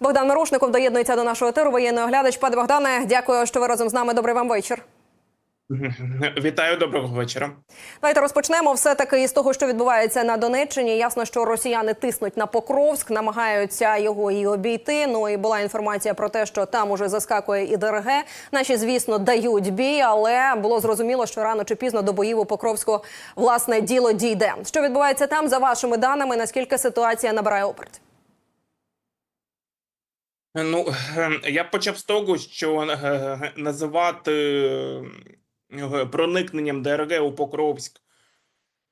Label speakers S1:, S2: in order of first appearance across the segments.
S1: Богдан Мирошников доєднується до нашого етеру. Воєнний оглядач. Пане Богдане, дякую, що ви разом з нами. Добрий вам вечір.
S2: Вітаю, доброго вечора.
S1: Давайте розпочнемо все таки із того, що відбувається на Донеччині. Ясно, що росіяни тиснуть на Покровськ, намагаються його і обійти. Ну і була інформація про те, що там уже заскакує і ДРГ. Наші, звісно, дають бій, але було зрозуміло, що рано чи пізно до боїв у Покровську власне діло дійде. Що відбувається там за вашими даними? Наскільки ситуація набирає обертів?
S2: Ну ем, я б почав з того, що е, називати е, проникненням ДРГ у Покровськ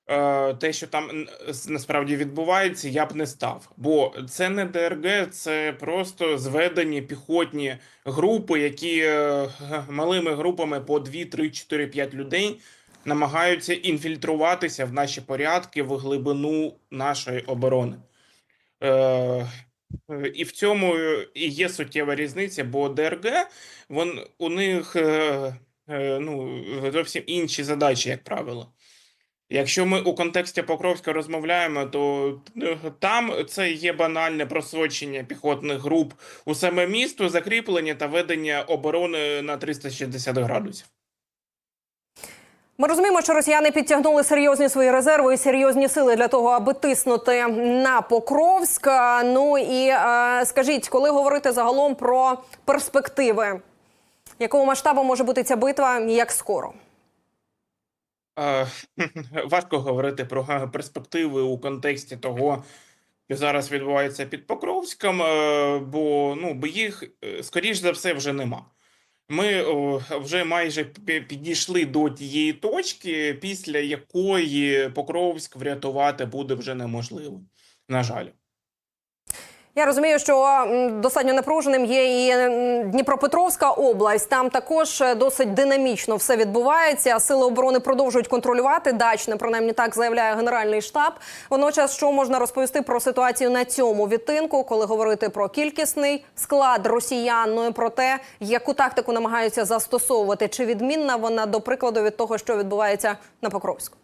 S2: е, те, що там насправді відбувається, я б не став. Бо це не ДРГ, це просто зведені піхотні групи, які е, малими групами по 2, 3, 4, 5 людей намагаються інфільтруватися в наші порядки в глибину нашої оборони. Е, Е, І в цьому і є суттєва різниця, бо ДРГ вон, у них е, е, ну, зовсім інші задачі, як правило. Якщо ми у контексті Покровська розмовляємо, то е, там це є банальне просочення піхотних груп у саме місто, закріплення та ведення оборони на 360 градусів.
S1: Ми розуміємо, що росіяни підтягнули серйозні свої резерви і серйозні сили для того, аби тиснути на Покровськ. Ну і е, скажіть, коли говорити загалом про перспективи, якого масштабу може бути ця битва, і як скоро?
S2: Е, Важко говорити про перспективи у контексті того, що зараз відбувається під Покровськом, е, бо ну, бо їх, скоріш за все, вже нема. Ми вже майже підійшли до тієї точки, після якої Покровськ врятувати буде вже неможливо. На жаль.
S1: Я розумію, що достатньо напруженим є і Дніпропетровська область. Там також е, досить динамічно все відбувається. Сили оборони продовжують контролювати дачне, принаймні так заявляє генеральний штаб. Водночас, що можна розповісти про ситуацію на цьому відтинку, коли говорити про кількісний склад росіян, ну і про те, яку тактику намагаються застосовувати, чи відмінна вона до прикладу від того, що відбувається на Покровську?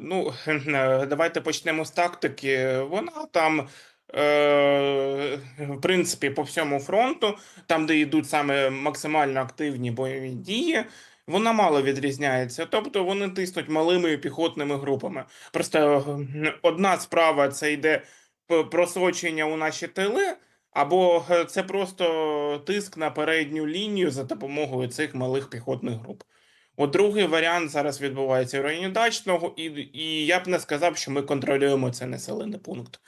S2: Ну, е, давайте почнемо з тактики. Вона там, е, в принципі, по всьому фронту, там, де йдуть саме максимально активні бойові дії, вона мало відрізняється. Тобто вони тиснуть малими піхотними групами. Просто одна справа це йде просочення у наші тили, або е, це просто тиск на передню лінію за допомогою цих малих піхотних груп. От другий варіант зараз відбувається в районі дачного, і, і я б не сказав, що ми контролюємо цей населений пункт.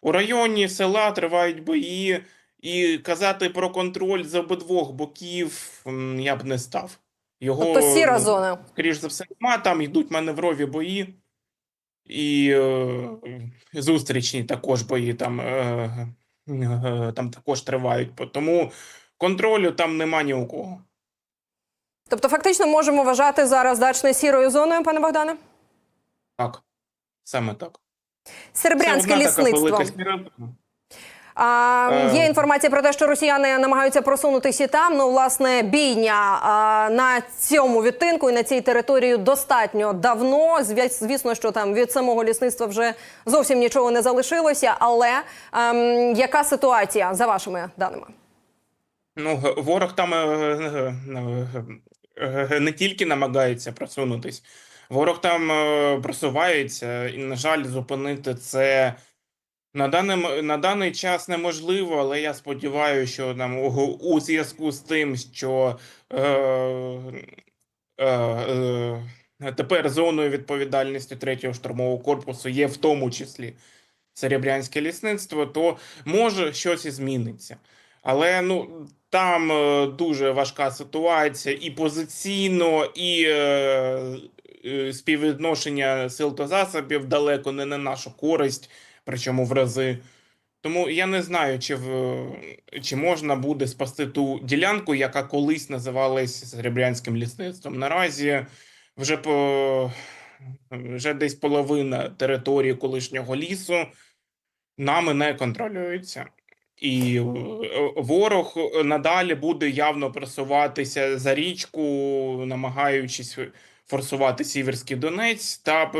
S2: У районі села тривають бої, і казати про контроль з обидвох боків я б не став. Його,
S1: Тобто сіра зона.
S2: скоріш за все, нема, там йдуть маневрові бої, і е, зустрічні також бої там, е, е, там також тривають. Тому контролю там нема ні у кого.
S1: Тобто, фактично можемо вважати зараз дачне сірою зоною, пане Богдане?
S2: Так, саме так.
S1: Серебрянське лісництво. А,
S2: Е.
S1: Є інформація про те, що росіяни намагаються просунутися і там. Ну, власне, бійня а, на цьому відтинку і на цій території достатньо давно. Звісно, що там від самого лісництва вже зовсім нічого не залишилося. Але ем, яка ситуація за вашими даними?
S2: Ну, ворог там е, не тільки намагається просунутись, ворог там е, просувається, і, на жаль, зупинити це на даний, на даний час неможливо, але я сподіваюся, що нам у, зв'язку з тим, що е, е, е, тепер зоною відповідальності 3-го штурмового корпусу є в тому числі Серебрянське лісництво, то може щось і зміниться. Але ну там е, дуже важка ситуація і позиційно, і е, е, співвідношення сил та засобів далеко не на нашу користь, причому в рази. Тому я не знаю, чи в чи можна буде спасти ту ділянку, яка колись називалась Серебрянським лісництвом. Наразі вже по вже десь половина території колишнього лісу нами не контролюється. І е, ворог надалі буде явно просуватися за річку, намагаючись форсувати Сіверський Донець та,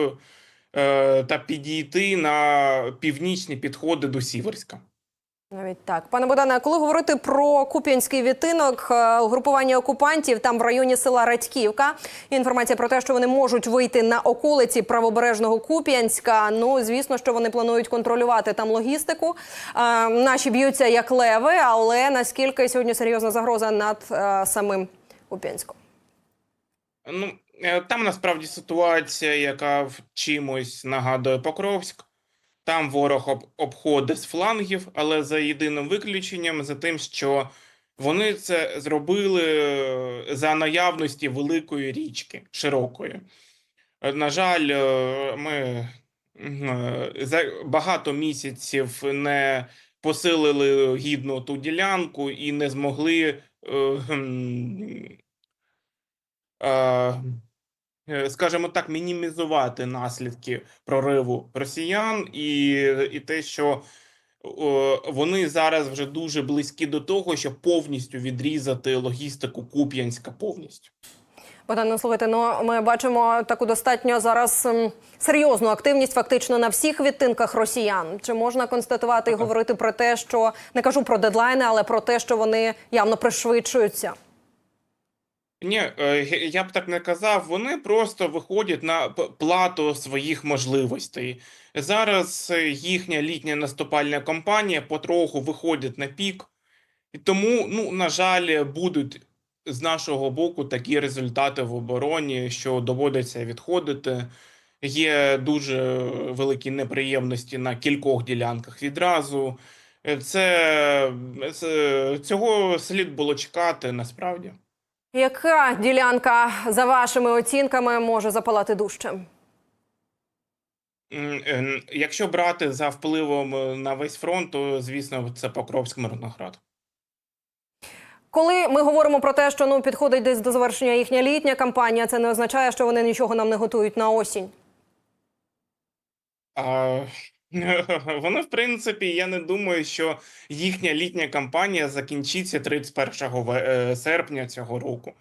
S2: е, та підійти на північні підходи до Сіверська.
S1: Навіть так, пане Богдане, коли говорити про куп'янський відтинок, е, угрупування окупантів там в районі села Радьківка. Інформація про те, що вони можуть вийти на околиці правобережного Куп'янська. Ну звісно, що вони планують контролювати там логістику. Е, Наші б'ються як леви, але наскільки сьогодні серйозна загроза над е, самим Куп'янськом?
S2: Ну, там насправді ситуація, яка в чимось нагадує Покровськ. Там ворог об, обходить з флангів, але за єдиним виключенням, за тим, що вони це зробили е, за наявності великої річки, широкої. Е, На жаль, е, ми за багато місяців не посилили гідно ту ділянку і не змогли. е, е, скажімо так, мінімізувати наслідки прориву росіян і, і те, що вони зараз вже дуже близькі до того, щоб повністю відрізати логістику Куп'янська повністю.
S1: Богдан, слухайте, ну ми бачимо таку достатньо зараз серйозну активність фактично на всіх відтинках росіян. Чи можна констатувати і говорити про те, що не кажу про дедлайни, але про те, що вони явно пришвидшуються?
S2: Ні, е, я б так не казав. Вони просто виходять на плату своїх можливостей. Зараз е, їхня літня наступальна кампанія потроху виходить на пік, і тому, ну, на жаль, будуть з нашого боку такі результати в обороні, що доводиться відходити. Є дуже великі неприємності на кількох ділянках відразу. Е, Це, це цього слід було чекати насправді.
S1: Яка ділянка за вашими оцінками може запалати дужче?
S2: Якщо брати за впливом е, на весь фронт, то звісно це Покровськ Мирноград.
S1: Коли ми говоримо про те, що ну підходить десь до завершення їхня літня кампанія, це не означає, що вони нічого нам не готують на осінь.
S2: А, вони, в принципі, я не думаю, що їхня літня кампанія закінчиться 31 е, серпня цього року.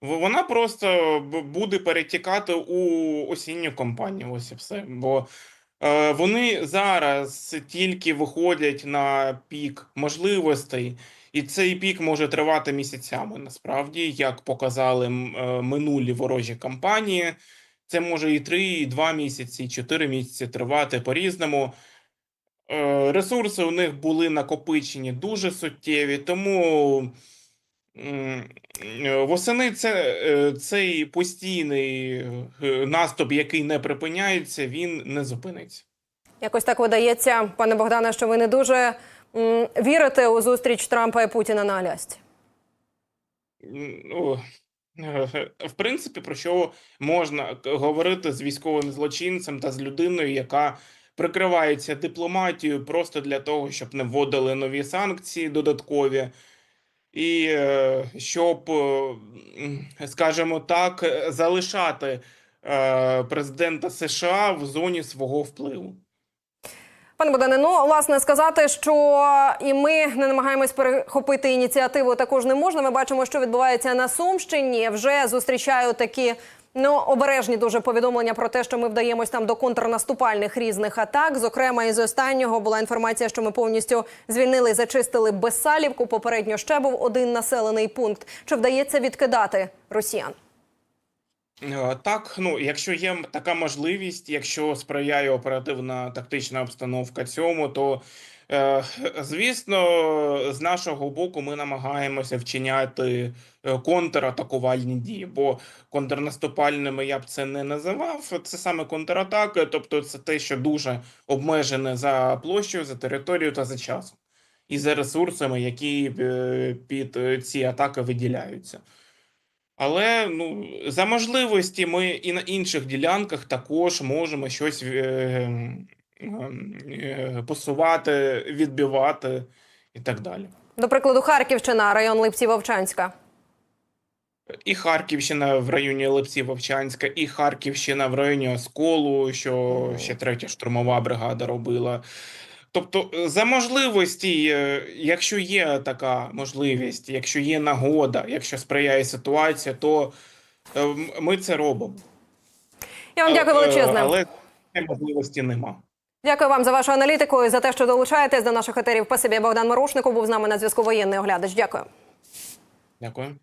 S2: Вона просто буде перетікати у осінню кампанію. Ось і все. Бо е, вони зараз тільки виходять на пік можливостей, і цей пік може тривати місяцями. Насправді, як показали е, минулі ворожі кампанії. Це може і 3, і 2 місяці, і 4 місяці тривати по-різному. Е, Ресурси у них були накопичені дуже суттєві, тому восени це, е, цей постійний е, наступ, який не припиняється, він не зупиниться.
S1: Якось так видається, пане Богдане, що ви не дуже вірите у зустріч Трампа і Путіна на Алясці.
S2: Е, в принципі, про що можна говорити з військовим злочинцем та з людиною, яка прикривається дипломатією просто для того, щоб не вводили нові санкції додаткові, і е, щоб, е, скажімо так, залишати президента США в зоні свого впливу.
S1: Пане Богдане, ну власне сказати, що і ми не намагаємось перехопити ініціативу, також не можна. Ми бачимо, що відбувається на Сумщині. Вже зустрічаю такі. Ну, обережні дуже повідомлення про те, що ми вдаємось там до контрнаступальних різних атак. Зокрема, із останнього була інформація, що ми повністю звільнили і зачистили Безсалівку. Попередньо ще був один населений пункт. Чи вдається відкидати росіян?
S2: Е, Так, ну якщо є така можливість, якщо сприяє оперативна тактична обстановка цьому, то е, звісно, з нашого боку ми намагаємося вчиняти е, контратакувальні дії, бо контрнаступальними я б це не називав. Це саме контратаки, тобто це те, що дуже обмежене за площею, за територією та за часом, і за ресурсами, які під ці атаки виділяються. Але ну, за можливості ми і на інших ділянках також можемо щось е, ем, е, посувати, відбивати і так далі.
S1: До прикладу, Харківщина, район Липці-Вовчанська.
S2: І Харківщина в районі Липці Вовчанська, і Харківщина в районі Осколу, що ще третя штурмова бригада робила. Тобто, е, за можливості, е, якщо є така можливість, якщо є нагода, якщо сприяє ситуація, то е, ми це робимо.
S1: Я вам дякую величезне.
S2: Але можливості нема.
S1: Дякую вам за вашу аналітику і за те, що долучаєтесь до наших етерів. Спасибі, Богдан Морошников був з нами на зв'язку воєнний оглядач. Дякую.
S2: Дякую.